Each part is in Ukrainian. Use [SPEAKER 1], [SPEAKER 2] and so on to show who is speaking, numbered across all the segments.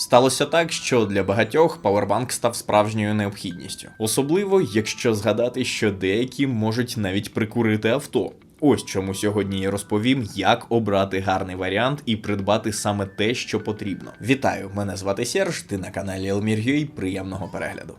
[SPEAKER 1] Сталося так, що для багатьох павербанк став справжньою необхідністю, особливо якщо згадати, що деякі можуть навіть прикурити авто. Ось чому сьогодні я розповім, як обрати гарний варіант і придбати саме те, що потрібно. Вітаю, мене звати Серж, ти на каналі Елмір'юй. Приємного перегляду.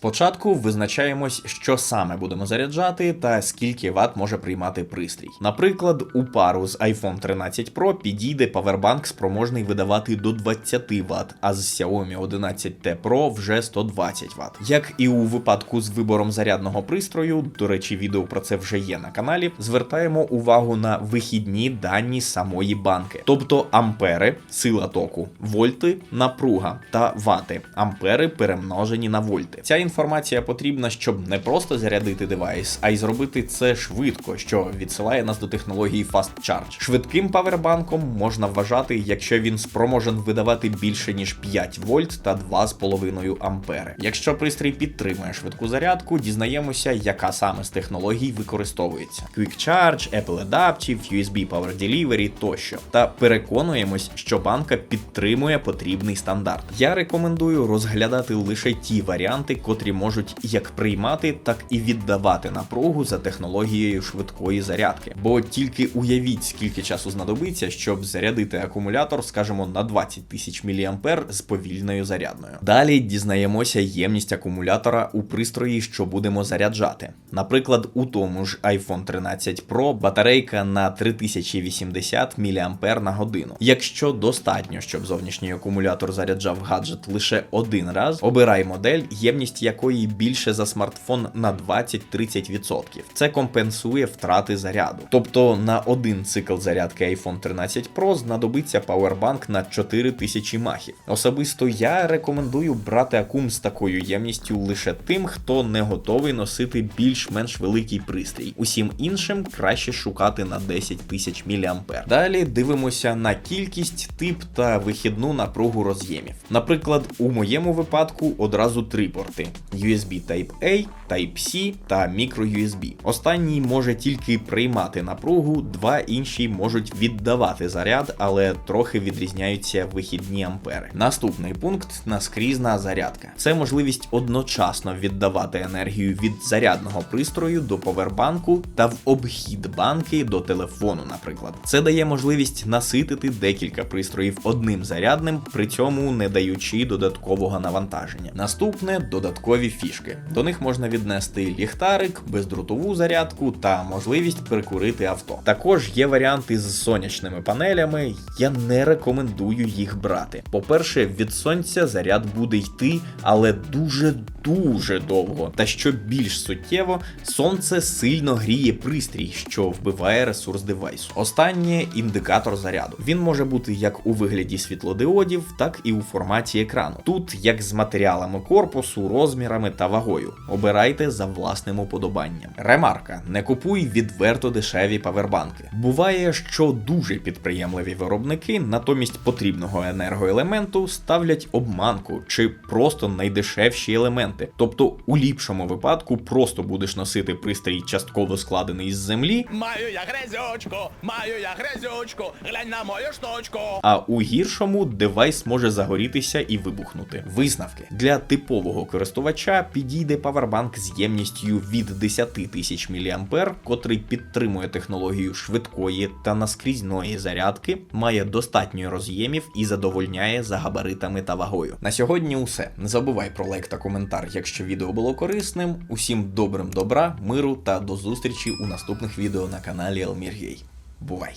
[SPEAKER 1] Спочатку визначаємось, що саме будемо заряджати та скільки Вт може приймати пристрій. Наприклад, у пару з iPhone 13 Pro підійде павербанк спроможний видавати до 20 Вт, а з Xiaomi 11T Pro вже 120 Вт. Як і у випадку з вибором зарядного пристрою, до речі, відео про це вже є на каналі. Звертаємо увагу на вихідні дані самої банки, тобто ампери, сила току, вольти, напруга та вати. Ампери перемножені на вольти. Ця інформація потрібна, щоб не просто зарядити девайс, а й зробити це швидко, що відсилає нас до технології Fast Charge. Швидким павербанком можна вважати, якщо він спроможен видавати більше ніж 5 вольт та 2,5 ампери. Якщо пристрій підтримує швидку зарядку, дізнаємося, яка саме з технологій використовується: Quick Charge, Apple Adaptive, USB Power Delivery тощо. Та переконуємось, що банка підтримує потрібний стандарт. Я рекомендую розглядати лише ті варіанти, котрі можуть як приймати, так і віддавати напругу за технологією швидкої зарядки. Бо тільки уявіть, скільки часу знадобиться, щоб зарядити акумулятор, скажімо, на 20 тисяч мА з повільною зарядною. Далі дізнаємося ємність акумулятора у пристрої, що будемо заряджати. Наприклад, у тому ж iPhone 13 Pro батарейка на 3080 мА на годину. Якщо достатньо, щоб зовнішній акумулятор заряджав гаджет лише один раз, обирай модель, ємність якої більше за смартфон на 20-30%. Це компенсує втрати заряду. Тобто на один цикл зарядки iPhone 13 Pro знадобиться павербанк на 4000 махів. Особисто я рекомендую брати акум з такою ємністю лише тим, хто не готовий носити більш-менш великий пристрій. Усім іншим краще шукати на 10 тисяч мА. Далі дивимося на кількість, тип та вихідну напругу роз'ємів. Наприклад, у моєму випадку одразу три порти: USB Type-A, Type-C та microUSB. Останній може тільки приймати напругу, два інші можуть віддавати заряд, але трохи відрізняються вихідні ампери. Наступний пункт наскрізна зарядка. Це можливість одночасно віддавати енергію від зарядного пристрою до повербанку та в обхід банки до телефону, наприклад. Це дає можливість наситити декілька пристроїв одним зарядним, при цьому не даючи додаткового навантаження. Наступне додаткові фішки. До них можна віднести ліхтарик, бездротову зарядку та можливість прикурити авто. Також є варіанти з сонячними панелями. Я не рекомендую їх брати. По-перше, від сонця заряд буде йти, але дуже дуже довго. Та що більш суттєво, сонце сильно гріє пристрій, що вбиває ресурс девайсу. Останнє індикатор заряду. Він може бути як у вигляді світлодіодів, так і у форматі екрану. Тут як з матеріалами корпусу, розмірами та вагою. Обирайте за власним уподобанням. Ремарка: не купуй відверто дешеві павербанки. Буває, що дуже підприємливі виробники натомість потрібного енергоелементу ставлять обманку чи просто найдешевші елементи. Тобто, у ліпшому випадку просто будеш носити пристрій частково складений із землі,
[SPEAKER 2] Маю я грязючку, маю я грязючку, глянь на мою штучку.
[SPEAKER 1] а у гіршому девайс може загорітися і вибухнути. Висновки для типового користувача підійде павербанк з ємністю від 10 тисяч мА, котрий підтримує технологію швидкої та наскрізної зарядки, має достатньо роз'ємів і задовольняє за габаритами та вагою. На сьогодні усе. Не забувай про лайк та коментар, якщо відео було корисним. Усім добрим добра, миру та до зустрічі у наступних відео на каналі Elmir.ua. Бувай!